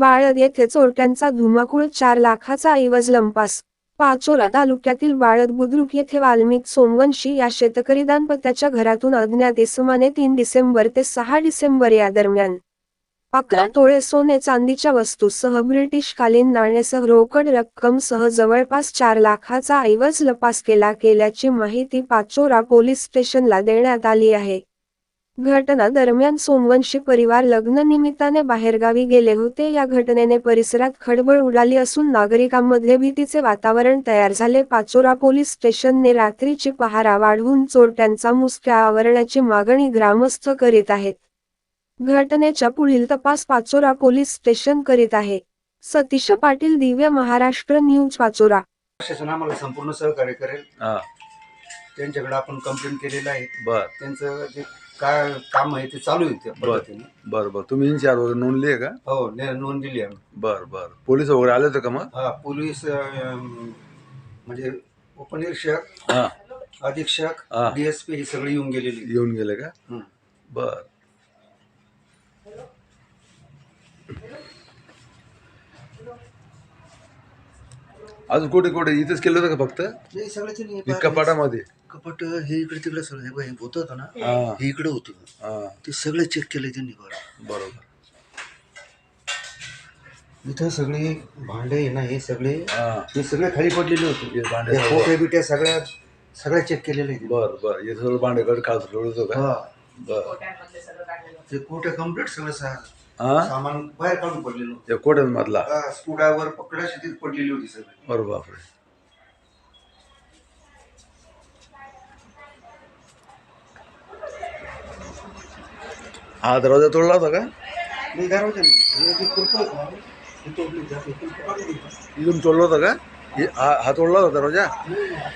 वाळद येथे चोरट्यांचा धुमाकूळ चार लाखाचा ऐवज लंपास. पाचोरा तालुक्यातील वाळद बुद्रुक येथे वाल्मिक सोमवंशी या शेतकरी दाम्पत्याच्या घरातून अज्ञात इसमाने तीन डिसेंबर ते सहा डिसेंबर या दरम्यान अकरा तोळे सोने चांदीच्या वस्तूसह ब्रिटिशकालीन नाण्यासह रोकड रक्कमसह जवळपास चार लाखाचा ऐवज लपास केला केल्याची माहिती पाचोरा पोलीस स्टेशनला देण्यात आली आहे. घटना दरम्यान सोमवंशी परिवार लग्न निमित्ताने बाहेरगावी गेले होते. या घटनेने परिसरात खळबळ उडाली असून नागरिकांमध्ये भीतीचे वातावरण तयार झाले. पाचोरा पोलीस स्टेशनने रात्रीची पहारा वाढवून चोरट्यांचा मुसक्या आवरण्याची मागणी ग्रामस्थ करीत आहेत. घटनेच्या पुढील तपास पाचोरा पोलीस स्टेशन करीत आहे. सतीश पाटील दिव्य महाराष्ट्र न्यूज पाचोरा. प्रशासन आम्हाला संपूर्ण सहकार्य करेल. त्यांच्याकडे आपण कंप्लेंट केलेलं आहे. बर. त्यांचं जे काय काम आहे ते चालू आहे त्या पद्धतीने. बर बर. तुम्ही इन्चार्ज वगैरे नोंदली आहे का? हो ने- नोंद दिली आम्ही बर बर. पोलीस वगैरे आले होते का मग? हा पोलीस अं, म्हणजे उपनिरीक्षक हा. अधीक्षक हा. डीएसपी हे सगळे येऊन गेलेली. येऊन गेले का? हं. बर. अजून कुठे कुठे? इथेच केलं होतं का फक्त? नाही सगळ्याचे नाही इतका कपाटामध्ये कपाट हे इकडे तिकडे सगळं हे बघ, हे होतं होतं ना हा. हे इकडे होतं. हा. ते सगळे चेक केले त्यांनी बरं. बरोबर. इथं सगळे भांडे आहे ना हे सगळे हा. हे सगळे खाली पडलेले होते. हे भांडे हे खोटे बिट्या सगळ्या सगळ्या चेक केलेले आहेत. बर बर. हे सगळं भांडेकड काळ होतो का? हा. बर. ते कुठे कंप्लीट सगळं सा- हा सामान बाहेर काढून पडलेलं होतं. त्या कोट्यांमधला हा, स्कुडावर पकडाशी ती पडलेली होती सगळी. बरं बापरे. हा दरवाजा तोडला होता का? नाही दरवाजा होतं. इथून तोडला होता का? हे- हा हा तोडला होता दरवाजा?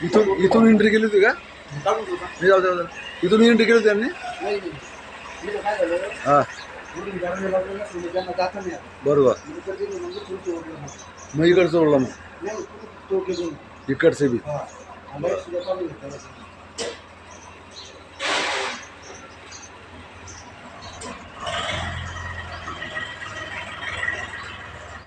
इथून इथून एंट्री केली होती का. मी जाऊ दे, जाऊ दे. इथून एंट्री केली होती त्यांनी? हा. बरोबर मग इकडे गेले, खुर्ची ओढली मग. इकडचं. इकडचे बी